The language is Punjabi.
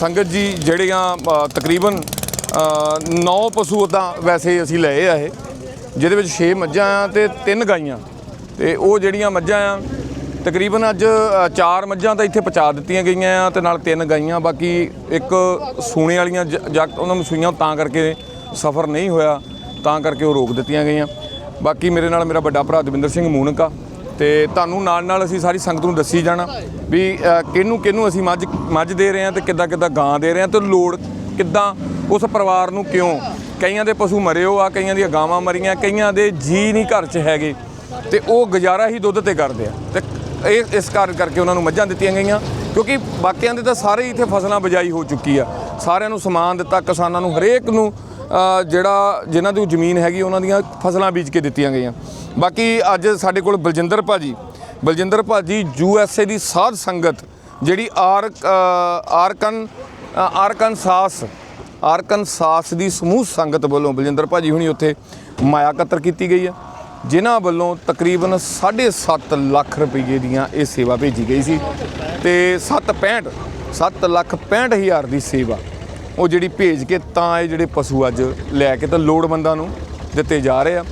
ਸੰਗਤ ਜੀ ਜਿਹੜੀਆਂ ਤਕਰੀਬਨ 9 ਪਸ਼ੂ ਤਾਂ ਵੈਸੇ ਅਸੀਂ ਲਏ ਆ ਇਹ, ਜਿਹਦੇ ਵਿੱਚ 6 ਮੱਝਾਂ ਆ ਤੇ 3 ਗਾਈਆਂ। ਤੇ ਉਹ ਜਿਹੜੀਆਂ ਮੱਝਾਂ ਆ, ਤਕਰੀਬਨ ਅੱਜ 4 ਮੱਝਾਂ ਤਾਂ ਇੱਥੇ ਪਹੁੰਚਾ ਦਿੱਤੀਆਂ ਗਈਆਂ ਆ ਤੇ ਨਾਲ 3 ਗਾਈਆਂ, ਬਾਕੀ ਇੱਕ ਸੂਣੇ ਵਾਲੀਆਂ ਜ- ਜੱਟ ਉਹਨਾਂ ਨੂੰ ਸੂਈਆਂ, ਤਾਂ ਕਰਕੇ ਸਫ਼ਰ ਨਹੀਂ ਹੋਇਆ, ਤਾਂ ਕਰਕੇ ਉਹ ਰੋਕ ਦਿੱਤੀਆਂ ਗਈਆਂ। ਬਾਕੀ ਮੇਰੇ ਨਾਲ ਮੇਰਾ ਵੱਡਾ ਭਰਾ ਦਵਿੰਦਰ ਸਿੰਘ ਮੂਨਕਾ ਤੇ ਤੁਹਾਨੂੰ ਨਾਲ ਨਾਲ ਅਸੀਂ ਸਾਰੀ ਸੰਗਤ ਨੂੰ ਦੱਸੀ ਜਾਣਾ ਵੀ ਕਿਹਨੂੰ ਕਿਹਨੂੰ ਅਸੀਂ ਮੱਝ ਮੱਝ ਦੇ ਰਹੇ ਹਾਂ ਤੇ ਕਿੱਦਾਂ ਕਿੱਦਾਂ ਗਾਂ ਦੇ ਰਹੇ ਹਾਂ ਤੇ ਲੋੜ ਕਿੱਦਾਂ ਉਸ ਪਰਿਵਾਰ ਨੂੰ ਕਿਉਂ? ਕਈਆਂ ਦੇ ਪਸ਼ੂ ਮਰੇ ਹੋ ਆ, ਕਈਆਂ ਦੀਆਂ ਗਾਵਾਂ ਮਰੀਆਂ, ਕਈਆਂ ਦੇ ਜੀ ਨਹੀਂ ਘਰ 'ਚ ਹੈਗੇ ਤੇ ਉਹ ਗੁਜ਼ਾਰਾ ਹੀ ਦੁੱਧ ਤੇ ਕਰਦੇ ਆ ਤੇ ਇਹ, ਇਸ ਕਾਰਨ ਕਰਕੇ ਉਹਨਾਂ ਨੂੰ ਮੱਝਾਂ ਦਿੱਤੀਆਂ ਗਈਆਂ ਕਿਉਂਕਿ ਬਾਕੀਆਂ ਦੇ ਤਾਂ ਸਾਰੇ ਹੀ ਇੱਥੇ ਫਸਲਾਂ ਬਜਾਈ ਹੋ ਚੁੱਕੀ ਆ। ਸਾਰਿਆਂ ਨੂੰ ਸਮਾਨ ਦਿੱਤਾ, ਕਿਸਾਨਾਂ ਨੂੰ ਹਰੇਕ ਨੂੰ ਜਿਹੜਾ ਜਿਨ੍ਹਾਂ ਦੀ ਜਮੀਨ ਹੈਗੀ ਉਹਨਾਂ ਦੀਆਂ ਫਸਲਾਂ ਬੀਜ ਕੇ ਦਿੱਤੀਆਂ ਗਈਆਂ। ਬਾਕੀ ਅੱਜ ਸਾਡੇ ਕੋਲ ਬਲਜਿੰਦਰ ਭਾਜੀ। ਬਲਜਿੰਦਰ ਭਾਜੀ ਯੂ ਐਸ ਏ ਦੀ ਸਾਧ ਸੰਗਤ ਜਿਹੜੀ ਆਰ ਆਰਕਨ ਅ, ਆਰਕਨ ਸਾਸ ਆਰਕਨ ਸਾਸ ਦੀ ਸਮੂਹ ਸੰਗਤ ਵੱਲੋਂ ਬਲਜਿੰਦਰ ਭਾਜੀ ਹੁਣੀ ਉੱਥੇ ਮਾਇਆ ਕਤਰ ਕੀਤੀ ਗਈ ਹੈ ਜਿਨ੍ਹਾਂ ਵੱਲੋਂ ਤਕਰੀਬਨ 7.5 ਲੱਖ ਰੁਪਏ ਦੀਆਂ ਇਹ ਸੇਵਾ ਭੇਜੀ ਗਈ ਸੀ ਤੇ 765 7 ਲੱਖ 65 ਹਜ਼ਾਰ ਦੀ ਸੇਵਾ ਉਹ ਜਿਹੜੀ ਭੇਜ ਕੇ ਤਾਂ ਇਹ ਜਿਹੜੇ ਪਸ਼ੂ ਅੱਜ ਲੈ ਕੇ ਤਾਂ ਲੋੜਵੰਦਾਂ ਨੂੰ ਦਿੱਤੇ ਜਾ ਰਹੇ ਆ।